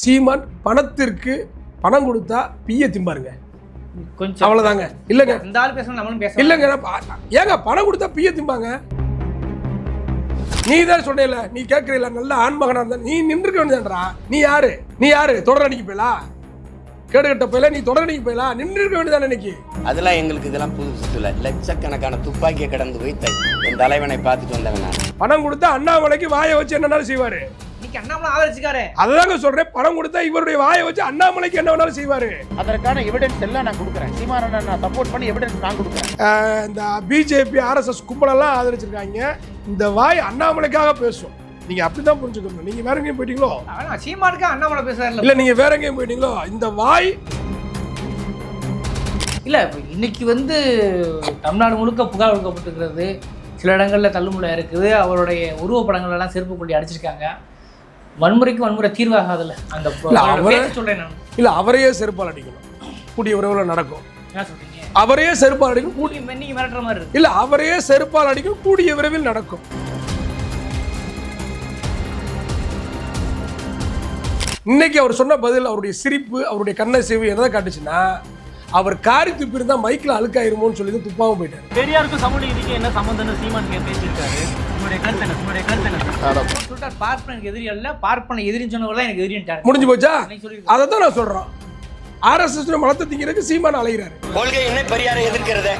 சீமான் பணத்திற்கு பணம் கொடுத்தா பிய திம்பாருங்க. கொஞ்சம் அவ்வளவுதாங்க. இல்லைங்க. இந்த ஆள் பேசணும் நம்மளும் பேசலாம் இல்லைங்க ஏங்க பணம் கொடுத்தா பிய திம்பாங்க? நீ தான் சொன்னேல நீ கேட்கறீல நல்ல ஆண்மகனா இருந்தா நீ நின்றுக்க வேண்டியதுன்றா? நீ யாரு? நீ யாரு? தொடர் அடிக்க போயலா? கேடு கட்ட போயல? நீ தொடர் அடிக்க போயலா? நின்றுக்க வேண்டியதானே இன்னைக்கு? அதெல்லாம் எங்களுக்கு இதெல்லாம் புதுசு இல்லை லட்சக்கணக்கான துப்பாக்கியை கடந்து வைத்த என் தலைவனை பார்த்துட்டு வந்தவன் நான். பணம் கொடுத்தா அண்ணாமலைக்கு வாயை வச்சு என்னன்னாலும் செய்வாரு. இன்னைக்கு அண்ணாமலை ஆதரிச்சுக்காரு. அதுதாங்க சொல்றேன் பணம் கொடுத்தா இவருடைய வாயை வச்சு அண்ணாமலைக்கு என்ன வேணாலும் செய்வாரு. அதற்கான எவிடன்ஸ் எல்லாம் நான் கொடுக்குறேன். சீமானனை நான் சப்போர்ட் பண்ணி எவிடன்ஸ் நான் கொடுக்குறேன். இந்த பிஜேபி ஆர்எஸ்எஸ் கும்பலெல்லாம் ஆதரிச்சிருக்காங்க. இந்த வாய் அண்ணாமலைக்காக பேசும். நீங்க அப்படிதான் புரிஞ்சுக்கணும். நீங்க வேற எங்கேயும் போயிட்டீங்களோ? சீமானுக்கு அண்ணாமலை பேசுறாருல இல்ல நீங்க வேற எங்கேயும் போயிட்டீங்களோ? இந்த வாய் இல்ல இப்ப இன்னைக்கு வந்து தமிழ்நாடு முழுக்க புகார் கொடுக்கப்பட்டிருக்கிறது. சில இடங்கள்ல தள்ளுமுள்ள இருக்குது. அவருடைய உருவப்படங்கள் எல்லாம் செருப்பு கொள்ளி அடிச்சிருக்காங்க. வன்முறைக்கு வன்முறை தீர்வாகாதுல்ல. அந்த சொல்றேன் நான். இல்ல அவரையே செருப்பால் அடிக்கணும். கூடிய விரைவில் நடக்கும். என்ன சொல்றீங்க? அவரையே செருப்பால் அடிக்கும் கூடி கூடி நீங்க மிரட்டுற மாதிரி இருக்கு. இல்ல அவரையே செருப்பால் அடிக்கும் கூடிய விரைவில் நடக்கும். இன்னைக்கு அவர் சொன்ன பதில் அவருடைய சிரிப்பு அவருடைய கண்ணசைவு என்னதை காட்டுச்சுன்னா அவர் காரி துப்பி இருந்தா மைக்கில் அழுக்காயிருமோன்னு சொல்லி தான் துப்பாம போயிட்டாரு. பெரியாருக்கும் சமூக நீதிக்கு என்ன சம்பந்தம்னு சீமான் பேசியிருக்காரு. பார்ப்பனுக்கு எதிரி அல்ல பார்ப்பன எதிரின்னு சொன்னவர் தான் எனக்கு எதிரின்ட்டாரு. முடிஞ்சு போச்சா. அதை தான் நான் சொல்றோம். ஆர்எஸ்எஸ் மலத்தை திங்கிறதுக்கு சீமான அலைகிறாரு கொள்கை என்ன பெரியாரை எதிர்க்கிறது?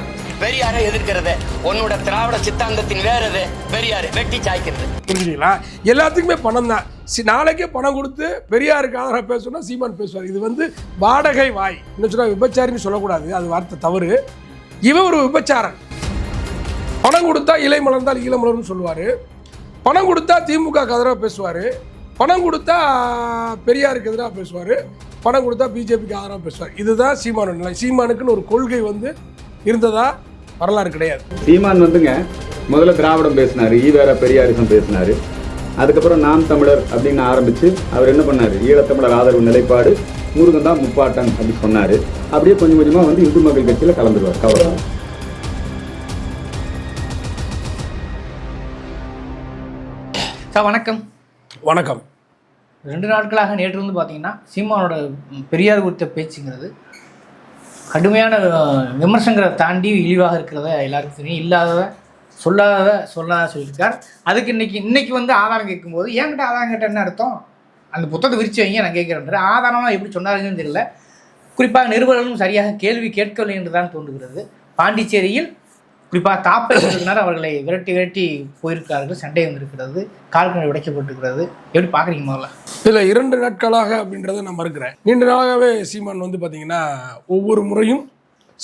பெரியாரை எதிர்க்கிறது. உன்னோட திராவிட சித்தாந்தத்தின் வேறது பெரியார் வெட்டி சாய்க்கிறது. புரிஞ்சுங்களா? எல்லாத்துக்குமே பணம் தான். சி- நாளைக்கே பணம் கொடுத்து பெரியாருக்கு ஆதரவாக பேசணும்னா சீமான் பேசுவார். இது வந்து வாடகை வாய். இன்னும் சொன்னா விபச்சாரின்னு சொல்லக்கூடாது. அது வார்த்தை தவறு. இவன் ஒரு விபச்சாரன். பணம் கொடுத்தா இலை மலர்ந்தால் ஈழ மலர்னு சொல்லுவார். பணம் கொடுத்தா திமுக எதிராக பேசுவார். பணம் கொடுத்தா பெரியாருக்கு எதிராக பேசுவார். பணம் கொடுத்தா பிஜேபிக்கு ஆதரவாக பேசுவார். இதுதான் சீமானோட நிலை. சீமானுக்குன்னு ஒரு கொள்கை வந்து இருந்ததா வரலாறு கிடையாது. சீமான் வந்துங்க முதல்ல திராவிடம் பேசினார். ஈவேர பெரியாரிசம் பேசினாரு. அதுக்கப்புறம் நாம் தமிழர் அப்படின்னு ஆரம்பித்து அவர் என்ன பண்ணார்? ஈழத்தமிழர் ஆதரவு நிலைப்பாடு முருகன் தான் முப்பாட்டன் அப்படின்னு சொன்னார். அப்படியே கொஞ்சம் கொஞ்சமாக வந்து இந்து மக்கள் கட்சியில் கலந்துருவார். கவலை. சார் வணக்கம். வணக்கம். ரெண்டு நாட்களாக நேற்று வந்து பார்த்தீங்கன்னா சீமானோட பெரியார் குறித்த பேச்சுங்கிறது கடுமையான விமர்சனங்களை தாண்டி இழிவாக இருக்கிறத எல்லாருக்கும் தெரியும். இல்லாதத சொல்லாதத சொல்லாத சொல்லியிருக்கார். அதுக்கு இன்னைக்கு இன்னைக்கு வந்து ஆதாரம் கேட்கும்போது என்கிட்ட ஆதாரம் கேட்ட என்ன அர்த்தம்? அந்த புத்தகத்தை விரிச்சு வைங்க நான் கேட்குறேன் ஆதாரமாக எப்படி சொன்னாருன்னு தெரியல. குறிப்பாக நிருபர்களும் சரியாக கேள்வி கேட்கவில்லை என்று தான் தோன்றுகிறது. பாண்டிச்சேரியில் குறிப்பாக தாப்பர் அவர்களை விரட்டி விரட்டி போயிருக்கிறார்கள். சண்டை வந்திருக்கிறது. கால்கள் உடைக்கப்பட்டிருக்கிறது. எப்படி பார்க்குறீங்க முதல்ல? இதில் இரண்டு நாட்களாக அப்படின்றத நான் மறுக்கிறேன். நீண்ட நாளாகவே சீமான் வந்து பார்த்தீங்கன்னா ஒவ்வொரு முறையும்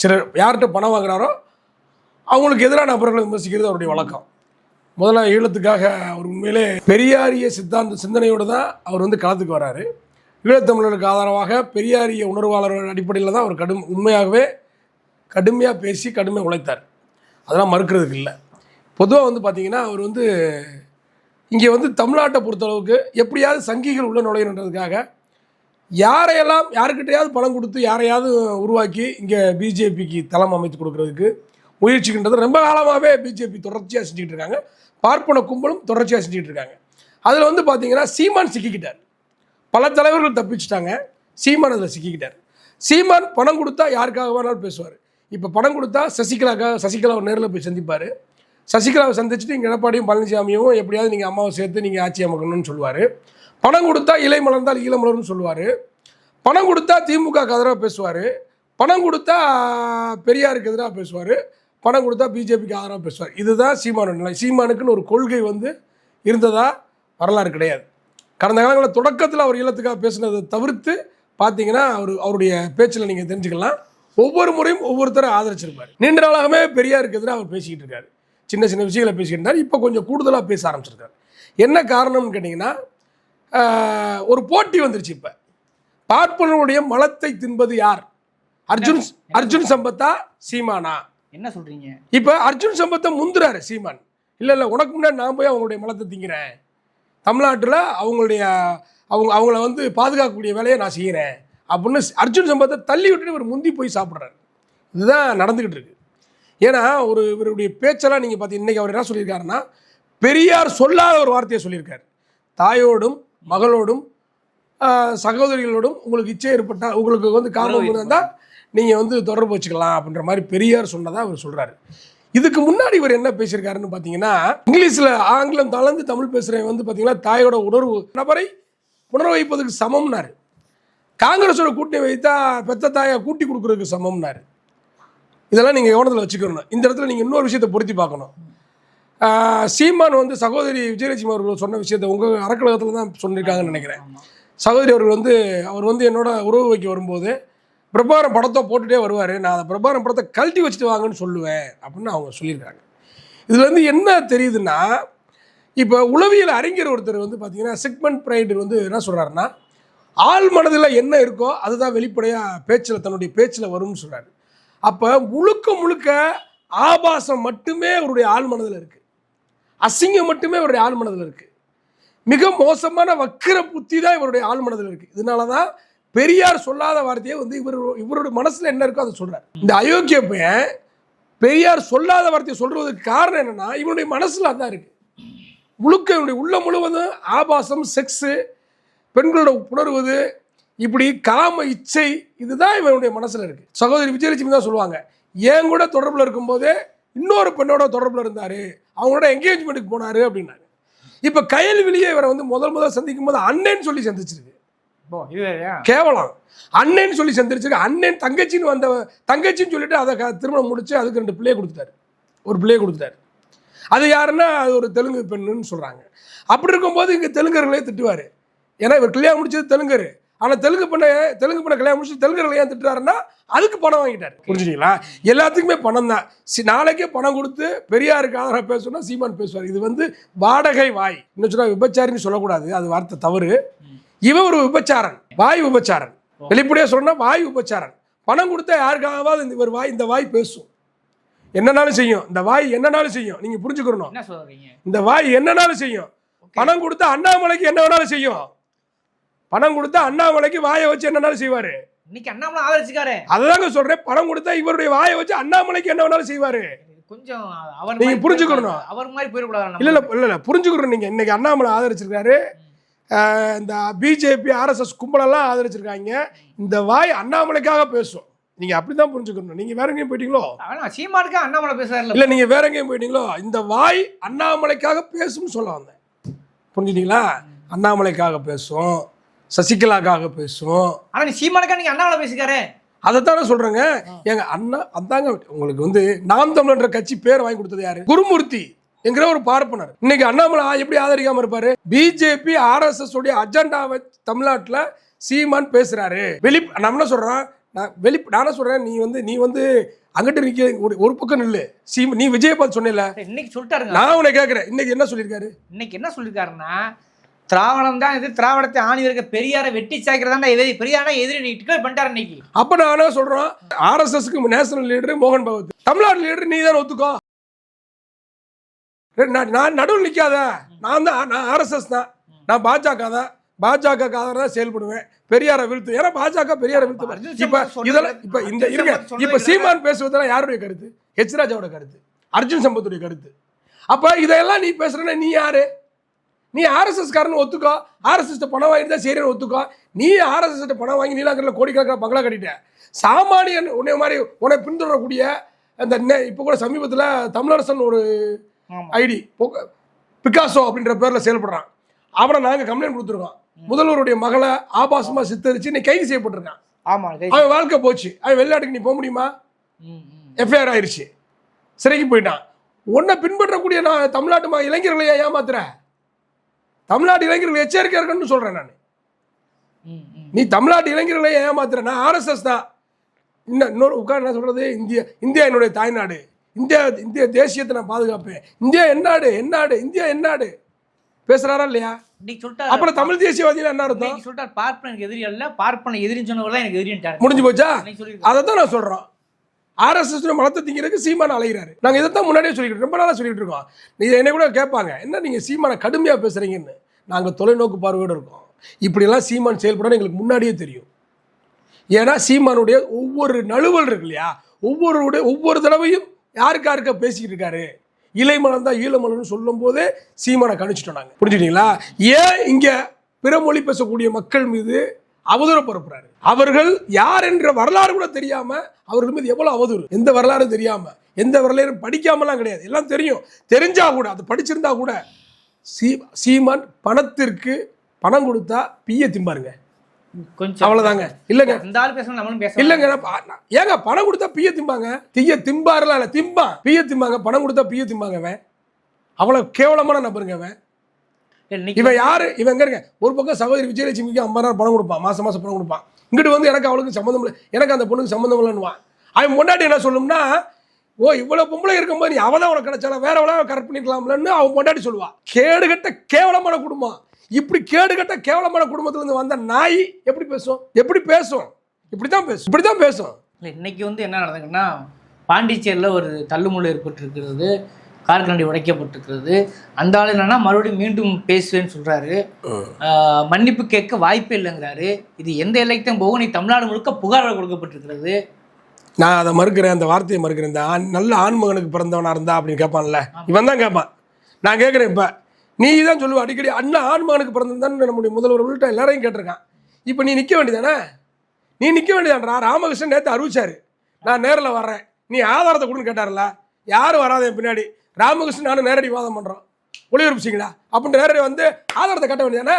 சிலர் யார்கிட்ட பணம் வாங்குறாரோ அவங்களுக்கு எதிரான நபர்களை விமர்சிக்கிறது அவருடைய வழக்கம். முதல்ல ஈழத்துக்காக அவர் உண்மையிலே பெரியாரிய சித்தாந்த சிந்தனையோடு தான் அவர் வந்து களத்துக்கு வராரு. ஈழத்தமிழருக்கு ஆதரவாக பெரியாரிய உணர்வாளர்கள் அடிப்படையில் தான் அவர் கடும் உண்மையாகவே கடுமையாக பேசி கடுமையாக உழைத்தார். அதெல்லாம் மறுக்கிறதுக்கு இல்லை. பொதுவாக வந்து பார்த்தீங்கன்னா அவர் வந்து இங்கே வந்து தமிழ்நாட்டை பொறுத்தளவுக்கு எப்படியாவது சங்கிகள் உள்ள நுழையணுன்றதுக்காக யாரையெல்லாம் யாருக்கிட்டையாவது பணம் கொடுத்து யாரையாவது உருவாக்கி இங்கே பிஜேபிக்கு தளம் அமைத்து கொடுக்குறதுக்கு முயற்சிக்கின்றது ரொம்ப காலமாகவே பிஜேபி தொடர்ச்சியாக செஞ்சுக்கிட்டு இருக்காங்க. பார்ப்பன கும்பலும் தொடர்ச்சியாக செஞ்சுக்கிட்டு இருக்காங்க. அதில் வந்து பார்த்திங்கன்னா சீமான் சிக்கிக்கிட்டார். பல தலைவர்கள் தப்பிச்சிட்டாங்க. சீமான் அதில் சிக்கிக்கிட்டார். சீமான் பணம் கொடுத்தா யாருக்காக வேணாலும் பேசுவார். இப்போ பணம் கொடுத்தா சசிகலாக்கா சசிகலாவை நேரில் போய் சந்திப்பார். சசிகலாவை சந்திச்சுட்டு இங்கே எடப்பாடியும் பழனிசாமியும் எப்படியாவது நீங்கள் அம்மாவை சேர்த்து நீங்கள் ஆட்சி அமைக்கணும்னு சொல்லுவார். பணம் கொடுத்தா இலை மலர்ந்தால் ஈழ மலர்னு சொல்லுவார். பணம் கொடுத்தா திமுக எதிராக பேசுவார். பணம் கொடுத்தா பெரியாருக்கு எதிராக பேசுவார். பணம் கொடுத்தா பிஜேபிக்கு ஆதரவாக பேசுவார். இதுதான் சீமானோட நிலை. சீமானுக்குன்னு ஒரு கொள்கை வந்து இருந்ததா வரலாறு கிடையாது. கடந்த காலங்களில் தொடக்கத்தில் அவர் ஈழத்துக்காக பேசுனதை தவிர்த்து பார்த்தீங்கன்னா அவர் அவருடைய பேச்சில் நீங்கள் தெரிஞ்சுக்கலாம். ஒவ்வொரு முறையும் ஒவ்வொருத்தரை ஆதரிச்சிருப்பார். நீண்ட நாளாகவே பெரியாருக்கு எதிராக அவர் பேசிக்கிட்டு இருக்காரு. சின்ன சின்ன விஷயங்களை பேசிக்கிட்டு இருந்தார். இப்போ கொஞ்சம் கூடுதலாக பேச ஆரம்பிச்சிருக்காரு. என்ன காரணம்னு கேட்டிங்கன்னா ஒரு போட்டி வந்துருச்சு இப்போ. பார்ப்பனருடைய மலத்தை தின்பது யார்? அர்ஜுன் அர்ஜுன் சம்பத்தா சீமானா? என்ன சொல்றீங்க? இப்போ அர்ஜுன் சம்பத்தை முந்துறாரு சீமான். இல்லை இல்லை உனக்கு முன்னாடி நான் போய் அவங்களுடைய மலத்தை திங்கிறேன். தமிழ்நாட்டில் அவங்களுடைய அவங்க அவங்கள வந்து பாதுகாக்கக்கூடிய வேலையை நான் செய்கிறேன் அப்படின்னு அர்ஜுன் சம்பத்தை தள்ளி விட்டுட்டு இவர் முந்தி போய் சாப்பிட்றாரு. இதுதான் நடந்துக்கிட்டு இருக்கு. ஏன்னா ஒரு இவருடைய பேச்செல்லாம் நீங்கள் பார்த்து இன்றைக்கி அவர் என்ன சொல்லியிருக்காருன்னா பெரியார் சொல்லாத ஒரு வார்த்தையை சொல்லியிருக்காரு. தாயோடும் மகளோடும் சகோதரிகளோடும் உங்களுக்கு இச்சை ஏற்பட்டால் உங்களுக்கு வந்து காரணம் இருந்தால் நீங்கள் வந்து தொடர்பு வச்சுக்கலாம் அப்படின்ற மாதிரி பெரியார் சொன்னதா அவர் சொல்கிறாரு இதுக்கு முன்னாடி இவர் என்ன பேசியிருக்காருன்னு பார்த்தீங்கன்னா இங்கிலீஷில் ஆங்கிலம் கலந்து தமிழ் பேசுகிறவங்க வந்து பார்த்தீங்கன்னா தாயோட உணர்வு நபரை உணர வைப்பதுக்கு சமம்னாரு. காங்கிரஸோட கூட்டணி வைத்தா பெத்த தாயை கூட்டி கொடுக்குறதுக்கு சமம்னாரு. இதெல்லாம் நீங்கள் கவனத்தில் வச்சுக்கணும். இந்த இடத்துல நீங்கள் இன்னொரு விஷயத்தை பொருத்தி பார்க்கணும். சீமான் வந்து சகோதரி விஜயலட்சுமி அவர்கள் சொன்ன விஷயத்தை உங்கள் அறக்கழகத்தில் தான் சொல்லியிருக்காங்கன்னு நினைக்கிறேன். சகோதரி அவர்கள் வந்து அவர் வந்து என்னோட உறவு வைக்க வரும்போது பிரபாரம் படத்தை போட்டுகிட்டே வருவார். நான் அந்த பிரபாரம் படத்தை கழட்டி வச்சுட்டு வாங்கன்னு சொல்லுவேன் அப்படின்னு அவங்க சொல்லியிருக்காங்க. இதுலேருந்து என்ன தெரியுதுன்னா இப்போ உளவியல் அறிஞர் ஒருத்தர் வந்து பார்த்தீங்கன்னா செக்மெண்ட் பிரைடு வந்து என்ன சொல்கிறாருன்னா ஆள் மனதில் என்ன இருக்கோ அதுதான் வெளிப்படையாக பேச்சில் தன்னுடைய பேச்சில் வரும்னு சொல்கிறாரு அப்போ முழுக்க முழுக்க ஆபாசம் மட்டுமே அவருடைய ஆள் மனதில் இருக்குது அசிங்கம் மட்டுமே அவருடைய ஆள் மனதில் இருக்குது மிக மோசமான வக்கிர புத்தி தான் இவருடைய ஆள் மனதில் இருக்குது இதனால தான் பெரியார் சொல்லாத வார்த்தையை வந்து இவர் இவருடைய மனசில் என்ன இருக்கோ அதை சொல்கிறார் இந்த அயோக்கிய பையன் பெரியார் சொல்லாத வார்த்தையை சொல்கிறதுக்கு காரணம் என்னென்னா இவனுடைய மனசில் அதான் இருக்குது முழுக்க இவனுடைய உள்ள முழுவதும் ஆபாசம் செக்ஸு பெண்களோட புணர்வது இப்படி காம இச்சை இதுதான் இவனுடைய மனசுல இருக்கு. சகோதரி விஜயலட்சுமி தான் சொல்லுவாங்க என் கூட தொடர்புல இருக்கும்போதே இன்னொரு பெண்ணோட தொடர்புல இருந்தாரு அவங்களோட என்கேஜ்மெண்ட்டுக்கு போனாரு அப்படின்னாங்க இப்ப கயல்விழியே இவரை வந்து முதல் முதல் சந்திக்கும் போது அண்ணன் சொல்லி சந்திச்சிருக்கு. கேவலம். அண்ணன் சொல்லி சந்திரிச்சிருக்கு அண்ணன் தங்கச்சின்னு வந்த தங்கச்சின்னு சொல்லிட்டு அதை திருமணம் முடிச்சு அதுக்கு ரெண்டு பிள்ளைய கொடுத்துட்டாரு. ஒரு பிள்ளைய கொடுத்துட்டாரு. அது யாருன்னா அது ஒரு தெலுங்கு பெண்ணுன்னு சொல்றாங்க. அப்படி இருக்கும்போது இங்க தெலுங்கர்களே திட்டுவாரு. ஏன்னா இவர் கல்யாணம் முடிச்சது தெலுங்கரு. ஆனா தெலுங்கு பண்ண தெலுங்கு பண்ண கல்யாணம் முடிச்சு தெலுங்கர்கள் ஏன் திட்டுறாருன்னா அதுக்கு பணம் வாங்கிட்டாரு. புரிஞ்சுட்டீங்களா எல்லாத்துக்குமே பணம் தான். சி நாளைக்கே பணம் கொடுத்து பெரியாருக்கு ஆதரவாக பேசணும்னா சீமான் பேசுவார். இது வந்து வாடகை வாய். இன்னும் சொன்னா விபச்சாரின்னு சொல்லக்கூடாது. அது வார்த்தை தவறு. இவன் ஒரு விபச்சாரன். வாய் விபச்சாரன். வெளிப்படையா சொன்னா வாய் விபச்சாரன். பணம் கொடுத்தா யாருக்காகவாது இந்த ஒரு வாய் இந்த வாய் பேசும். என்னனாலும் செய்யும். இந்த வாய் என்னனாலும் செய்யும். நீங்க புரிஞ்சுக்கணும். இந்த வாய் என்னனாலும் செய்யும். பணம் கொடுத்தா அண்ணாமலைக்கு என்ன வேணாலும் செய்யும். பணம் கொடுத்தா அண்ணாமலைக்கு வாயை வச்சு என்னனாலும் செய்வாரு. இன்னைக்கு அண்ணாமலை ஆதரிச்சுக்காரு. அதுதாங்க சொல்றேன். பணம் கொடுத்தா இவருடைய வாயை வச்சு அண்ணாமலைக்கு என்ன வேணாலும் செய்வாரு. கொஞ்சம் அவர் நீங்க புரிஞ்சுக்கணும். அவர் மாதிரி போயிடக்கூடாது இல்ல இல்ல இல்ல இல்ல புரிஞ்சுக்கிறோம் நீங்க. இன்னைக்கு அண்ணாமலை ஆதரிச்சிருக்காரு. இந்த பிஜேபி ஆர்எஸ்எஸ் கும்பலெல்லாம் ஆதரிச்சிருக்காங்க. இந்த வாய் அண்ணாமலைக்காக பேசும். நீங்க அப்படிதான் புரிஞ்சுக்கணும். நீங்க வேற எங்கேயும் போயிட்டீங்களோ? ஆனா சீமானுக்கு அண்ணாமலை பேசுறாருல. இல்ல நீங்க வேற எங்கேயும் போயிட்டீங்களோ? இந்த வாய் அண்ணாமலைக்காக பேசும்னு சொல்ல வந்தேன். புரிஞ்சுட்டீங்களா? அண்ணாமலைக்காக பேசும். சசிகலாக்காக பேசும் ஆனா நீ சீமானுக்கா நீங்க அண்ணாமலை பேசிக்காரு. அதைத்தானே சொல்றேங்க. எங்க அண்ணா அதாங்க உங்களுக்கு வந்து நாம் தமிழன்ற கட்சி பேர் வாங்கி கொடுத்தது யாரு? குருமூர்த்தி என்கிற ஒரு பார்ப்பனர். இன்னைக்கு அண்ணாமலை எப்படி ஆதரிக்காம இருப்பாரு? பிஜேபி ஆர்எஸ்எஸ் உடைய அஜெண்டாவை தமிழ்நாட்டுல சீமான் பேசுறாரு. வெளி நான் என்ன சொல்றேன்? நான் வெளி நானே சொல்றேன்? நீ வந்து நீ வந்து அங்கிட்டு நிக்க ஒரு- ஒரு பக்கம் நில்லு. சீம் நீ விஜயபாத் சொன்னல இன்னைக்கு சொல்லிட்டாருங்க. நான் உன்னை கேட்கறேன் இன்னைக்கு என்ன சொல்லியிருக்காரு? இன்னைக்கு என்ன சொல்லிருக்காருன்னா திராவிடம் தான் இது. திராவிடத்தை ஆணி இருக்க பெரியாரை வெட்டி சாய்க்கிறதா எதிரி பெரியாரா எதிரி நீ டிக்ளேர் பண்ணிட்டாரு இன்னைக்கு. அப்ப நான் என்ன சொல்றோம் ஆர்எஸ்எஸ்க்கு நேஷனல் லீடர் மோகன் பகவத். தமிழ்நாடு லீடர் நீ தான் ஒத்துக்கோ நான் நடுவில் நிக்காத. நான் தான் நான் ஆர்எஸ்எஸ் தான். நான் பாஜக தான். பாஜக ஆதரவு தான் செயல்படுவேன். பெரியாரை வீழ்த்து. ஏன்னா பாஜக பெரியாரை வீழ்த்து இப்ப இதெல்லாம் இப்ப இந்த இருங்க. இப்ப சீமான் பேசுவதெல்லாம் யாருடைய கருத்து? ஹெச் ராஜாவோட கருத்து. அர்ஜுன் சம்பத்துடைய கருத்து. அப்ப இதெல்லாம் நீ பேசுறேன்னா நீ யாரு? நீ ஆர்எஸ்எஸ் காரன் ஒத்துக்கோ. ஆர்எஸ்எஸ் பணம் வாங்கிட்டு தான் சரின்னு ஒத்துக்கோ. நீ ஆர்எஸ்எஸ் பணம் வாங்கி நீலாங்கரில் கோடிக்கணக்கில் பங்களா கட்டிட்ட. சாமானியன் உன்னை மாதிரி உன்னை பின்தொடரக்கூடிய அந்த இப்போ கூட சமீபத்தில் தமிழரசன் ஒரு. ஐடி பிகாசோ அப்படின்ற பேரில் செயல்படுறான். அவனை நாங்கள் கம்ப்ளைண்ட் கொடுத்துருக்கோம். முதல்வருடைய மகளை ஆபாசமாக சித்தரிச்சு நீ கைது செய்யப்பட்டிருக்கான். அவன் வாழ்க்கை போச்சு. அவன் வெளிநாட்டுக்கு நீ போக முடியுமா. எஃப்ஐஆர் ஆயிருச்சு. சிறைக்கு போயிட்டான். உன்னை பின்பற்றக்கூடிய நான் தமிழ்நாட்டு ம- இளைஞர்களை ஏன் ஏமாத்துற? தமிழ்நாட்டு இளைஞர்கள் எச்சரிக்கை இருக்கணும்னு சொல்றேன் நான். நீ தமிழ்நாட்டு இளைஞர்களை ஏன் ஏமாத்துற. நான் ஆர்எஸ்எஸ் தான். இன்னும் இன்னொரு உட்கார் என்ன சொல்றது? இந்தியா இந்தியா என்னுடைய தாய்நாடு. இந்தியா இந்திய தேசியத்தை நான் பாதுகாப்பேன். இந்தியா என்னாடு என்னாடு இந்தியா என்னாடு பேசுறாரா இல்லையா? அப்புறம் தமிழ் தேசியவாதிகள் என்ன அர்த்தம்? இன்னைக்கு சொல்லிட்டாரு. பார்ப்பனுக்கு எதிரி அல்ல. பார்ப்பன எதிரின்னு சொன்னவர் தான் எனக்கு எதிரின்ட்டாரு. முடிஞ்சு போச்சா? அதை தான் நான் சொல்கிறோம் ஆர்எஸ்எஸ் மலத்தை திங்கிறதுக்கு சீமான அலைகிறாரு நாங்கள் இதை தான் முன்னாடியே சொல்லிக்கிட்டு ரொம்ப நாளாக சொல்லிட்டு இருக்கோம். நீங்கள் என்னை கூட கேட்பாங்க என்ன நீங்கள் சீமானை கடுமையாக பேசுகிறீங்கன்னு நாங்கள் தொலைநோக்கு பார்வையோடு இருக்கோம். இப்படியெல்லாம் சீமான் செயல்படணும் எங்களுக்கு முன்னாடியே தெரியும். ஏன்னா சீமானுடைய ஒவ்வொரு நழுவல் இருக்கு இல்லையா? ஒவ்வொருடைய ஒவ்வொரு தடவையும் யாருக்கு யாருக்கா பேசிக்கிட்டு இருக்காரு? இலைமலம் தான் ஈழமலம்னு சொல்லும் போதே சீமானை கணிச்சிட்டோம் நாங்கள் புரிஞ்சுட்டீங்களா ஏன் இங்கே பிற மொழி பேசக்கூடிய மக்கள் மீது அவதூறு பரப்புறாரு அவர்கள் யார் என்ற வரலாறு கூட தெரியாம அவர்கள் மீது எவ்வளவு அவதூறு? எந்த வரலாறும் தெரியாம எந்த வரலாறும் படிக்காமலாம் கிடையாது. எல்லாம் தெரியும். தெரிஞ்சா கூட அது படிச்சிருந்தா கூட சீ சீமான் பணத்திற்கு பணம் கொடுத்தா பிய திம்பாருங்க. கொஞ்சம் அவ்வளவுதாங்க. இல்லைங்க. இந்த ஆள் பேசணும் நம்மளும் பேசலாம். இல்லைங்க ஏங்க பணம் கொடுத்தா பிய திம்பாங்க? தீய திம்பாருலாம் இல்ல திம்பான். பிய திம்பாங்க பணம் கொடுத்தா பிய திம்பாங்க அவன். அவ்வளவு கேவலமான நபருங்க அவன். இவன் யாரு? இவன் எங்க இருக்க? ஒரு பக்கம் சகோதரி விஜயலட்சுமிக்கு ஐம்பதாயிரம் பணம் கொடுப்பான். மாசம் மாசம் பணம் கொடுப்பான். இங்கிட்டு வந்து எனக்கு அவளுக்கு சம்மந்தம் இல்லை. எனக்கு அந்த பொண்ணுக்கு சம்மந்தம் இல்லைன்னுவான். அவன் முன்னாடி என்ன சொல்லணும்னா ஓ இவ்வளவு பொம்பளை இருக்கும்போது நீ அவதான் உனக்கு கிடைச்சாலும் வேற எவ்வளோ கரெக்ட் பண்ணிக்கலாம்லன்னு அவன் முன்னாடி சொல்லுவா. கேடுகட்ட கேவலமான குடும்பம். இப்படி கேடுகட்ட கேவலமான குடும்பத்துல இருந்து வந்த நாய் எப்படி பேசும்? எப்படி பேசும்? இப்படித்தான் பேசும். இப்படித்தான் பேசும். இல்லை இன்னைக்கு வந்து என்ன நடந்திருக்குன்னா பாண்டிச்சேரியில் ஒரு தள்ளுமுள்ளு ஏற்பட்டிருக்கிறது. கார்கண்டி உடைக்கப்பட்டிருக்கிறது. அந்த ஆள் என்னன்னா மறுபடியும் மீண்டும் பேசுவேன்னு சொல்றாரு. ஆஹ் மன்னிப்பு கேட்க வாய்ப்பே இல்லைங்கிறாரு. இது எந்த எல்லைக்கும் போகும் நீ தமிழ்நாடு முழுக்க புகார் கொடுக்கப்பட்டிருக்கிறது. நான் அதை மறுக்கிறேன் அந்த வார்த்தையை மறுக்கிறேன். இந்த ஆண் நல்ல ஆண்மகனுக்கு பிறந்தவனா இருந்தா அப்படின்னு கேட்பான்ல. இவன் தான் கேட்பான். நான் கேட்குறேன் இப்போ. நீ தான் சொல்லுவ அடிக்கடி அண்ணா ஆண்மகனுக்கு பிறந்ததுதான் நம்முடைய முதல்வர் உள்ளிட்ட எல்லாரையும் கேட்டிருக்கான். இப்போ நீ நிற்க வேண்டியதானே? நீ நிற்க வேண்டியதான்றா? ராமகிருஷ்ணன் நேற்று அறிவிச்சாரு. நான் நேரில் வர்றேன். நீ ஆதாரத்தை கொடுன்னு கேட்டார்ல யாரும் வராத என் பின்னாடி. ராமகிருஷ்ணன் நானும் நேரடி வாதம் பண்ணுறோம் ஒளிபரப்புச்சிங்களா அப்படின்னு நேரடி வந்து ஆதாரத்தை காட்ட வேண்டியதானே?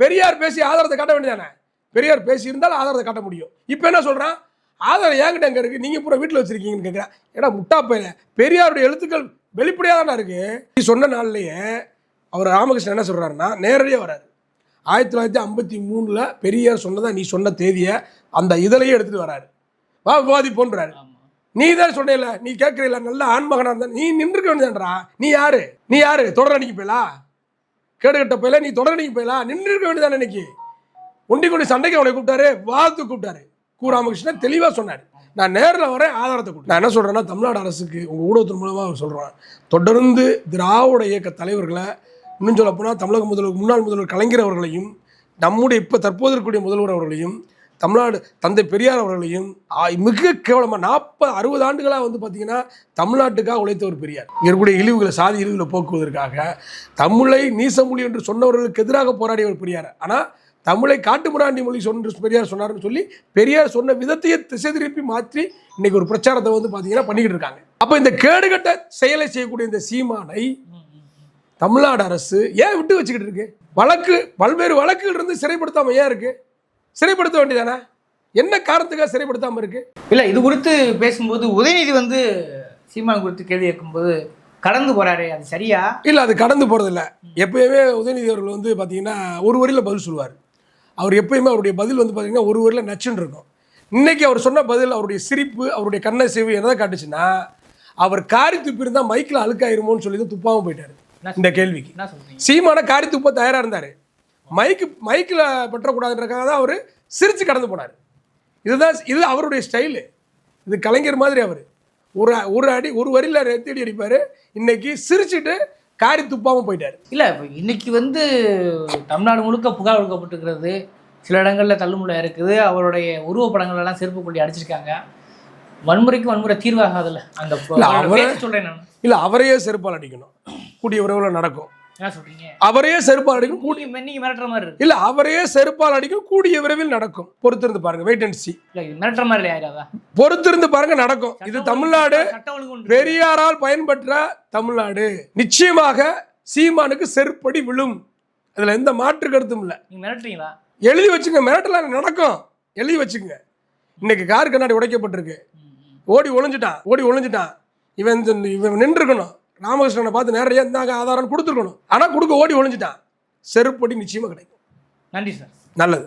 பெரியார் பேசி ஆதாரத்தை காட்ட வேண்டியதானே? பெரியார் பேசியிருந்தால் ஆதாரத்தை காட்ட முடியும். இப்போ என்ன சொல்கிறான் ஆதாரம் ஏங்கிட்ட அங்கே இருக்குது நீங்கள் பூரா வீட்டில் வச்சுருக்கீங்கன்னு கேட்குறேன் ஏடா முட்டாப்பையில். பெரியாருடைய எழுத்துக்கள் வெளிப்படையாக தானே இருக்குது நீ சொன்ன நாள்லயே அவர் ராமகிருஷ்ணன் என்ன சொல்கிறாருன்னா நேரடியாக வராரு. ஆயிரத்தி தொள்ளாயிரத்தி ஐம்பத்தி மூணில் பெரியார் சொன்னதை நீ சொன்ன தேதியை அந்த இதழையே எடுத்துகிட்டு வராரு. வா விவாதிப்போன்றாரு நீ தான் சொன்னேல நீ கேட்குறீல நல்ல ஆண்மகனாக இருந்தா நீ நின்றுக்க வேண்டியதான்றா? நீ யாரு? நீ யாரு? தொடர் அடிக்க போயலா? கேடுகட்ட போயில? நீ தொடர் அடிக்க போயலா? நின்று இருக்க வேண்டியதானே இன்னைக்கு? ஒண்டி கொண்டு சண்டைக்கு அவனை கூப்பிட்டாரு வாத்து கூப்பிட்டாரு. கு ராமகிருஷ்ணன் தெளிவாக சொன்னார். நான் நேரில் வரேன் ஆதாரத்தை கொடு நான் என்ன சொல்கிறேன்னா தமிழ்நாடு அரசுக்கு உங்கள் ஊடகத்தின் மூலமாக அவர் சொல்கிறேன் தொடர்ந்து திராவிட இயக்க தலைவர்களை இன்னும் சொல்லப்போனால் தமிழக முதல்வர் முன்னாள் முதல்வர் கலைஞர் அவர்களையும் நம்முடைய இப்போ தற்போது இருக்கக்கூடிய முதல்வர் அவர்களையும் தமிழ்நாடு தந்தை பெரியார் அவர்களையும் மிக கேவலமாக நாற்பது அறுபது ஆண்டுகளாக வந்து பார்த்தீங்கன்னா தமிழ்நாட்டுக்காக உழைத்த ஒரு பெரியார். இங்கே இருக்கக்கூடிய இழிவுகளை சாதி இழிவுகளை போக்குவதற்காக தமிழை நீசமொழி என்று சொன்னவர்களுக்கு எதிராக போராடிய ஒரு பெரியார். ஆனால் தமிழை காட்டுமிராண்டி மொழி சொன்று பெரியார் சொன்னார்னு சொல்லி பெரியார் சொன்ன விதத்தையே திசை திருப்பி மாற்றி இன்னைக்கு ஒரு பிரச்சாரத்தை வந்து பார்த்தீங்கன்னா பண்ணிக்கிட்டு இருக்காங்க. அப்போ இந்த கேடுகட்ட செயலை செய்யக்கூடிய இந்த சீமானை தமிழ்நாடு அரசு ஏன் விட்டு வச்சுக்கிட்டு இருக்கு? வழக்கு பல்வேறு வழக்குகள் இருந்து சிறைப்படுத்தாம ஏன் இருக்குது சிறைப்படுத்த வேண்டியதானே? என்ன காரணத்துக்காக சிறைப்படுத்தாம இருக்கு? இல்லை இது குறித்து பேசும்போது உதயநிதி வந்து சீமான் குறித்து கேள்வி கேட்கும்போது கடந்து போறாரு அது சரியா? இல்லை அது கடந்து போகிறதில்ல எப்பயுமே உதயநிதி அவர்கள் வந்து பார்த்தீங்கன்னா ஒரு வரியில் பதில் சொல்லுவார். அவர் எப்பயுமே அவருடைய பதில் வந்து பார்த்தீங்கன்னா ஒரு வரியில் நச்சுன்னு இருக்கும். இன்னைக்கு அவர் சொன்ன பதில் அவருடைய சிரிப்பு அவருடைய கண்ணை சேவை என்னதை காட்டுச்சுன்னா அவர் காரி துப்பி இருந்தால் மைக்கில் அழுக்காயிருமோன்னு சொல்லி தான் துப்பாமல் போயிட்டாரு இந்த கேள்விக்கு. என்ன சீமான காரி துப்ப தயாராக இருந்தார். மைக்கு மைக்கில் பற்றக்கூடாதுன்றக்காக தான் அவர் சிரித்து கடந்து போனார். இதுதான் இது அவருடைய ஸ்டைலு. இது கலைஞர் மாதிரி அவர். ஒரு ஒரு அடி ஒரு வரியில் ரெத்தடி அடிப்பார். இன்னைக்கு சிரிச்சிட்டு காரி துப்பாமல் போயிட்டார். இல்லை இப்போ இன்னைக்கு வந்து தமிழ்நாடு முழுக்க புகார் கொடுக்கப்பட்டிருக்கிறது. சில இடங்களில் தள்ளுமுள்ள இருக்குது. அவருடைய உருவப்படங்கள் எல்லாம் செருப்பு கொள்ளி அடிச்சிருக்காங்க. வன்முறைக்கு வன்முறை தீர்வாகாதுல்ல. அந்த சொல்றேன் நான். இல்லை அவரையே செருப்பால் அடிக்கணும். கூடிய விரைவில் நடக்கும். அவரையே செருப்பால் அடிக்கணும் கூடி நீங்க நீங்க மிரட்டுற மாதிரி இருக்கு. இல்லை அவரையே செருப்பால் அடிக்கும் கூடிய விரைவில் நடக்கும். பொறுத்திருந்து பாருங்க வெயிட் அண்ட் சி மிரட்டுற மாதிரி பொறுத்திருந்து பாருங்க நடக்கும். இது தமிழ்நாடு. பெரியாரால் பயன்பெற்ற தமிழ்நாடு. நிச்சயமாக சீமானுக்கு செருப்படி விழும். அதுல எந்த மாற்று கருத்தும் இல்லை. மிரட்டுறீங்களா? எழுதி வச்சுங்க மிரட்டலாம் நடக்கும். எழுதி வச்சுங்க. இன்னைக்கு கார் கண்ணாடி உடைக்கப்பட்டிருக்கு. ஓடி ஒளிஞ்சிட்டான் ஓடி ஒளிஞ்சிட்டான். இவன் இவன் நின்றுக்கணும். ராமகிருஷ்ணனை பார்த்து நேரடியாக இருந்தாங்க ஆதாரம் கொடுத்துருக்கணும். ஆனால் கொடுக்க ஓடி ஒளிஞ்சிட்டான். செருப்படி நிச்சயமாக கிடைக்கும். நன்றி சார். நல்லது.